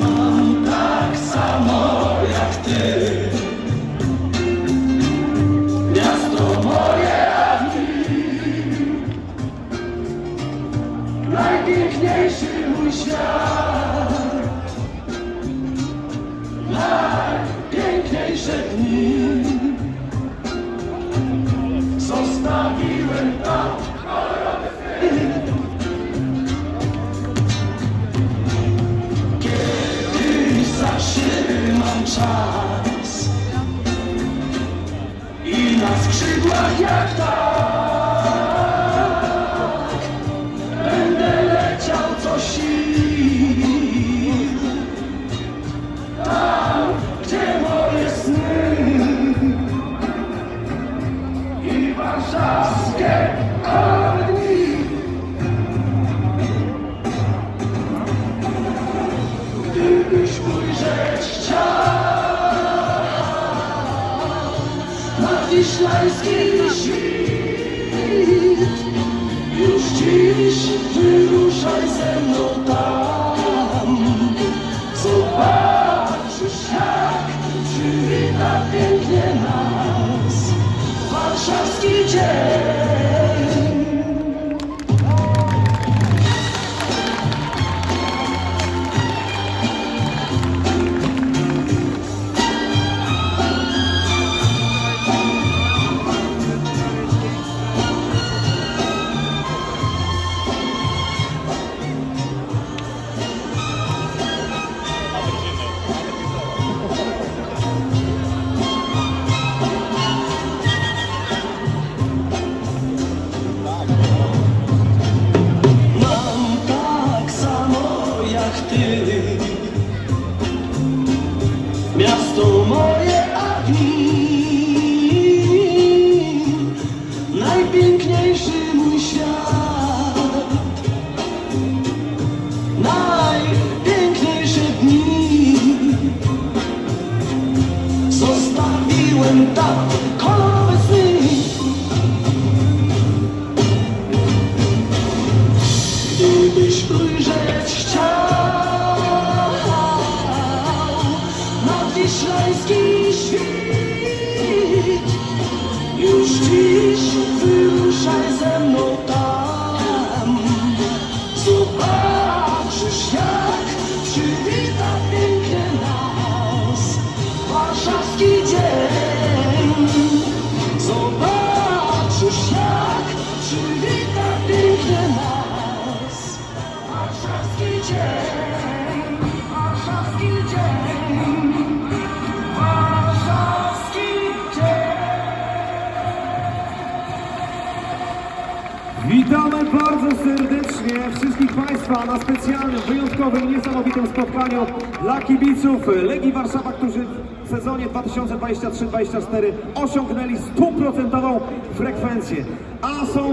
Mam tak samo jak ty. Miasto moje, a najpiękniejszy mój świat. Zatrzymam czas. I na skrzydłach jak tak wiślański świt. Już dziś wyruszaj ze mną tam. Zobaczysz jak przywita pięknie nas. Warszawski dzień Zostawiłem tam kolorowe sny. Gdybyś ujrzeć chciał Nadwiślański świt Już dziś wyruszaj ze mną tam. Zobaczysz jak przywita pięknie Witamy bardzo serdecznie wszystkich Państwa na specjalnym, wyjątkowym, niesamowitym spotkaniu dla kibiców Legii Warszawa, którzy w sezonie 2023-2024 osiągnęli stuprocentową frekwencję. A są